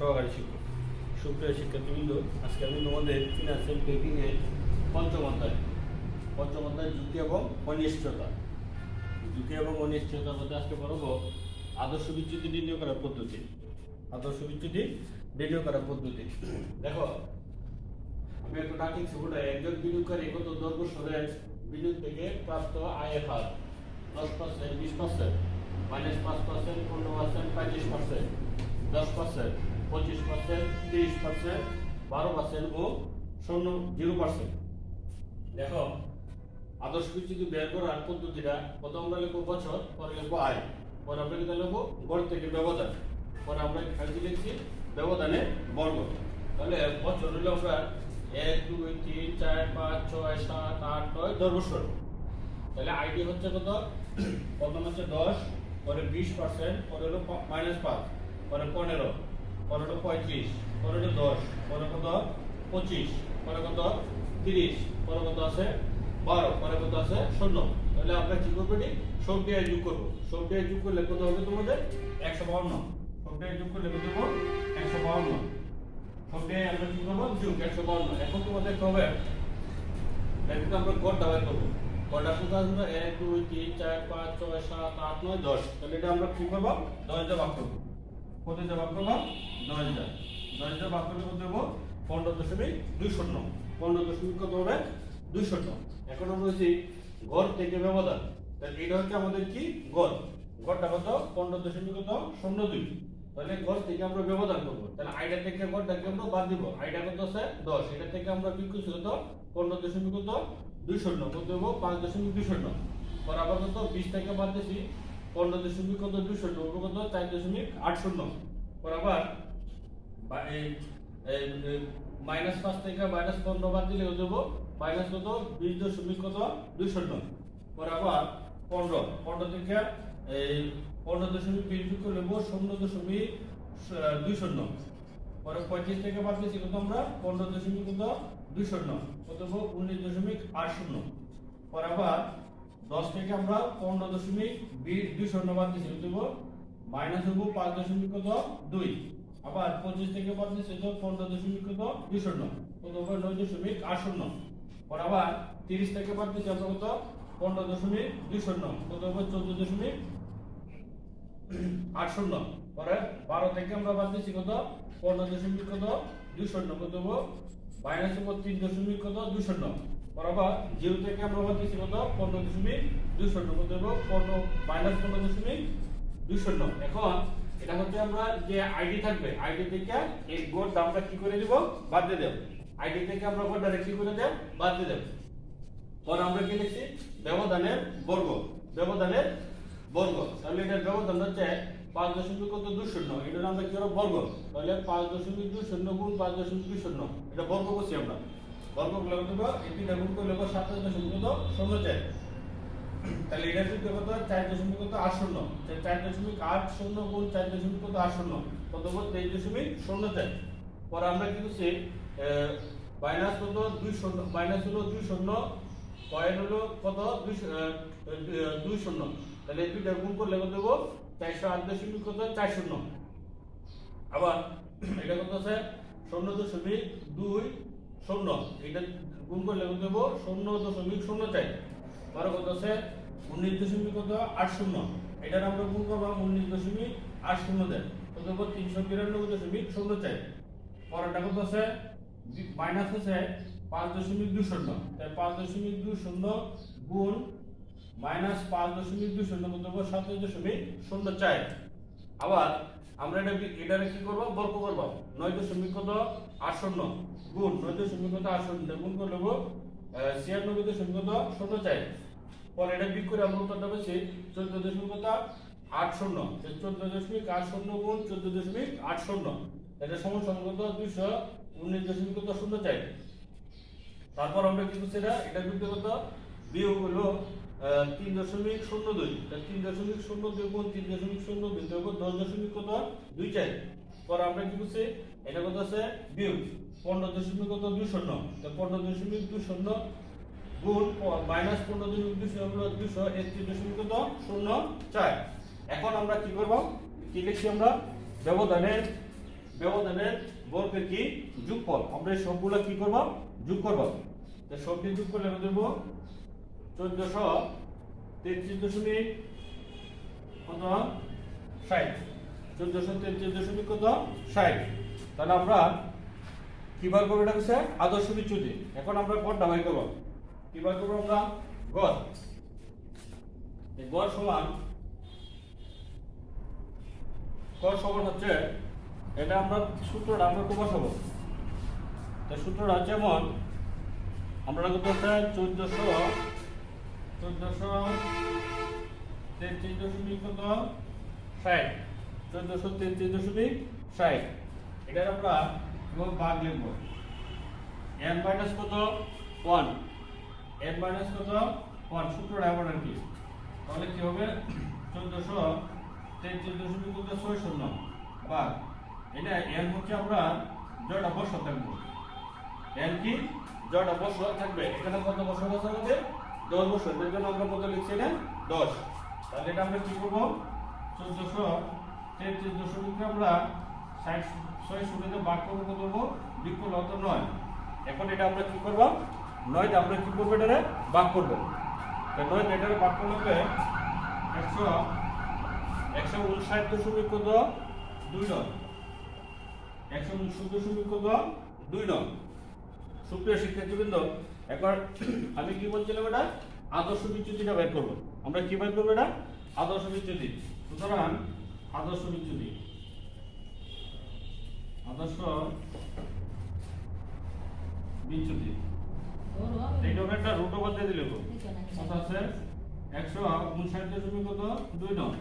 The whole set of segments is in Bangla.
সহকারী শিক্ষক। সুপ্রিয় শিক্ষার্থীবৃন্দ, আজকে আমি তোমাদের ফিনান্সিয়াল বেকিংয়ের পঞ্চম অধ্যায় পঞ্চম অধ্যায় যুক্তি এবং অনিশ্চয়তা। যুক্তি এবং অনিশ্চয়তার মধ্যে আজকে পড়ব আদর্শ বিচ্যুতি নির্ণয় করার পদ্ধতি। আদর্শ বিচ্যুতি নির্ণয় করার পদ্ধতি। দেখো, আমি একটু ডাকিং সেগুলো একজন বিনিয়োগকারী কত দশ বছরের বিনিয়োগ থেকে প্রাপ্ত আয়ের হার? দশ পার্সেন্ট, বিশ পার্সেন্ট, মাইনাস পাঁচ পার্সেন্ট, পনেরো পার্সেন্ট, পঁয়ত্রিশ পার্সেন্ট, দশ পার্সেন্ট। পঁচিশ পার্সেন্ট তিরিশ পার্সেন্ট বারো পার্সেন্ট ও শূন্য জিরো পার্সেন্ট দেখো, আদর্শ বিচ্যুতি বের করার পদ্ধতিটা প্রথম আমরা বছর, পরে লিখব আয়। পরে আমরা কিন্তু লিখব? গড় থেকে ব্যবধান। পরে আমরা কি লিখছি? ব্যবধানে বর্গ। তাহলে বছর হলে আমরা এক, দুই, তিন, চার, পাঁচ, ছয়, সাত, আট, নয় দশ বছর তাহলে আইডি হচ্ছে কত? প্রথম হচ্ছে দশ, পরে বিশ পার্সেন্ট পরে হলো মাইনাস পাঁচ, পরে পনেরো। হলো পঁয়ত্রিশ হলো দশ পরে কত? পঁচিশ পরে কত? তিরিশ পরে কত আছে? বারো পরে কত আছে? শূন্য। তাহলে আমরা কি করব সব দিয়ে যোগ করব। সব দিয়ে যোগ করলে কত হবে তোমাদের? একশো বাউন্ন। সব দিয়ে যোগ করলে কত হবে একশো বাউন্ন। সব দিয়ে আমরা কি করব? যোগ, একশো বাউন্ন। এখন তোমাদের হবে। দেখো আমরা গড়টা বের করব। গড়টা শুধু আমরা এক, দুই, তিন, চার, পাঁচ, ছয়, সাত, আট, নয়, দশ। তাহলে এটা আমরা কি করব? দশ দিয়ে ভাগ করব। দিয়ে ভাগ করব দশ দিয়ে দশ দিয়ে ভাগ করলে দেবো পনেরো দশমিক দুই শূন্য। পনেরো দশমিক কত হবে? দুই শূন্য। এখন আমরা বলছি গড় থেকে ব্যবধান। তাহলে এটা হচ্ছে আমাদের কি? গড় গড়টা কত? পনেরো দশমিক কত? শূন্য দুই। তাহলে গড় থেকে আমরা ব্যবধান করব। তাহলে আইডা থেকে গড়টাকে আমরা বাদ দিব। আইডা কত আছে? দশ। এটা থেকে আমরা কি করছি কত? পনেরো দশমিক কত? দুই শূন্য। কত দেবো? পাঁচ দশমিক দুই শূন্য। পর আবার কত? বিশ থেকে বাদ দিছি। পনেরো দশমিক কত শূন্য ওটা কত চার দশমিক আট শূন্য। এই মাইনাস পাঁচ থেকে মাইনাস পনেরো বাদ দিলে দেবো? মাইনাস কত? বিশ দশমিক কত? দুই শূন্য পর আবার পনেরো। পনেরো থেকে এই পনেরো দশমিক বিশ বিয়োগ নেব শূন্য দশমিক দুই শূন্য পরে পঁয়ত্রিশ থেকে বাদ দিয়েছি কত আমরা? পনেরো দশমিক কত? দুই শূন্য কত উনিশ দশমিক আট শূন্য। পরে আবার দশ থেকে আমরা পনেরো দশমিক বিশ দুই শূন্য বাদ দিয়েছি কত দেবো। মাইনাস হব পাঁচ দশমিক কত? দুই। আবার পঁচিশ থেকে বাদ কত পনেরো দশমিক কত? দুই শূন্য। কত হবে? নয় দশমিক আট শূন্য। পরে আবার তিরিশ থেকে বাদ আমরা কত? পনেরো দশমিক দুই শূন্য। কত হবে? চোদ্দ দশমিক আট শূন্য। পরে বারো থেকে আমরা বাদ দিচ্ছি কত? পনেরো দশমিক কত? দুই শূন্য। কত মাইনাস তিন দশমিক কত? দুই শূন্য। পরে আবার জিরো থেকে আমরা বাদ দিচ্ছি কত? পনেরো দশমিক দুই শূন্য কত হব পনেরো মাইনাস পনেরো দশমিক দুই শূন্য এখন এটা হচ্ছে আমরা যে আইডি থাকবে আইডি থেকে এই গোড়টা আমরা কি করে দিব? বাদ দিয়ে দেব। আইডি থেকে আমরা গোড়টা কি করে দেব? বাদ দিয়ে দেব। পরে আমরা কি লিখছি? ব্যবধানের বর্গ। ব্যবধানের বর্গ। তাহলে এটার ব্যবধান হচ্ছে পাঁচ দশমিক কত? দুই শূন্য এটার আমরা কি করব? বর্গ। তাহলে পাঁচ দশমিক দুই শূন্য গুণ পাঁচ দশমিক দুই শূন্য এটা বর্গ করছি আমরা। বর্গ হবে এই তিনটা গুণ করলে সাতাশ দশমিক কত? শূন্য চার। তাহলে এটা সূত্র কত? চার দশমিক কত? আট শূন্য। চার দশমিক আট শূন্য গুণ চার দশমিক কত? আট শূন্য। কত হবে তেইশ দশমিক শূন্য চার। পরে আমরা কি করছি? মাইনাস কত? দুই শূন্য। মাইনাস হলো দুই শূন্য। পয়েন্ট হলো কত? দুই দুই শূন্য। তাহলে এই দুইটা গুণ করলে কত দেবো? চারশো আট দশমিক কত? চার শূন্য। আবার, এটা কত আছে? শূন্য দশমিক দুই শূন্য। এটা গুণ করলে কত দেবো শূন্য দশমিক শূন্য চার পরে কত আছে? উনিশ দশমিক কত? আট শূন্য। এটার আমরা গুণ করব উনিশ দশমিক আট শূন্য দেয় কত দেবো তিনশো বিরানব্বই দশমিক শূন্য চার পরেরটা কত আছে? মাইনাস আছে পাঁচ দশমিক দুই শূন্য। তাই পাঁচ দশমিক দুই শূন্য গুণ মাইনাস পাঁচ দশমিক দুই শূন্য কত দেবো সাতাশ দশমিক শূন্য চার আবার আমরা এটা এটারে কি করব? বর্গ করব। নয় দশমিক কত? শূন্য গুণ, নয় দশমিক কত? শূন্য গুণ করে নেব ছিয়ানব্বই দশমিক কত? শূন্য চার। পরে এটা বিক করে আমরা উত্তরটা পেয়েছি চোদ্দ দশমিক কত? আট শূন্য চোদ্দ দশমিক আট শূন্য গুণ চোদ্দ দশমিক আট শূন্য এটা সমান কত? দুইশো উনিশ দশমিক কত? শূন্য চাই তারপর আমরা কি করছি এটা? এটা বিয়োগ কত বিয়োগ হলো তিন দশমিক শূন্য দুই। তা তিন দশমিক শূন্য দুই গুণ তিন দশমিক শূন্য দুই দেবো দশ দশমিক কত? দুই চার পর আমরা কি করছি? এটা কত আছে? বিয়োগ। পনেরো দশমিক কত? দুই শূন্য। পনেরো দশমিক দুই শূন্য গুণ মাইনাস পনেরো দশমিক দুই শূন্য দুশো একত্রিশ দশমিক কত? শূন্য চার এখন আমরা কি করব? কি লিখছি আমরা? ব্যবধানের ব্যবধানের বর্গের কি? যোগফল। আমরা সবগুলো কি করব? যোগ করব। সবটি যোগ করলে আমরা দেবো চোদ্দশো তেত্রিশ দশমিক কত? ষাট। চোদ্দশো তেত্রিশ তাহলে আমরা কি বার আদর্শ বিচ্যুতি। এখন আমরা গড়টা সমান গড় সমান হচ্ছে, এটা আমরা সূত্রটা আমরা তো বসাবো তো সূত্রটা এমন, আমরা কত হচ্ছে? চোদ্দশো চোদ্দশো তেত্রিশ দশমিক কত? ষাট। চোদ্দশো তেত্রিশ দশমিক ষাট। এটার আমরা ভাগ লিখব। এন মাইনাস কত? ওয়ান এন মাইনাস কত? ওয়ান সূত্রটা কি। তাহলে কি হবে? চোদ্দশো তেত্রিশ দশমিক কত? ছয় শূন্য। ভাগ। এটা এন হচ্ছে আমরা জয়টা বসা থাকব। এন কি? জয়টা বসা থাকবে। এখানে কত বসা বসা হবে দশ বছর এর জন্য আমরা কত লিখছি এটা? দশ। তাহলে এটা আমরা কি করব? চোদ্দশো তেত্রিশ দশমিক আমরা ষাট, ছয় শূন্যতে ভাগ করব কত করব? বিকল অত নয়। এখন এটা আমরা কি করব? নয়টা আমরা কি করব এটারে? ভাগ করব। তো নয় এটারে ভাগ করলে একশো একশো উনষাট দশমিক কত? দুই নয় একশো উনষাট দশমিক কত? দুই নয় সুপ্রিয় শিক্ষার্থীবৃন্দ একবার আমি কি বলছিলাম এটা? আদর্শ বিচ্যুতিটা বের করব। আমরা কি বের করব এটা? আদর্শ বিচ্যুতি। সুতরাং আদর্শ বিচ্যুতি। আদর্শ বিচ্যুতি। একটা রুট ওভার দিয়ে দিলে। কত আছে? একশো উনষাট কত? দুই নয়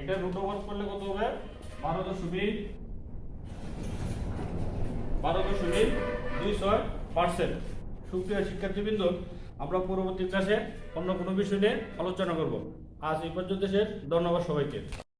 এটা রুট ওভার করলে কত হবে? বারো দশমিক বারো দশমিক পার্সেন্ট। সুপ্রিয় শিক্ষার্থীবৃন্দ, আমরা পরবর্তী ক্লাসে অন্য কোনো বিষয় নিয়ে আলোচনা করব। আজ এই পর্যন্ত শেষ। ধন্যবাদ সবাইকে।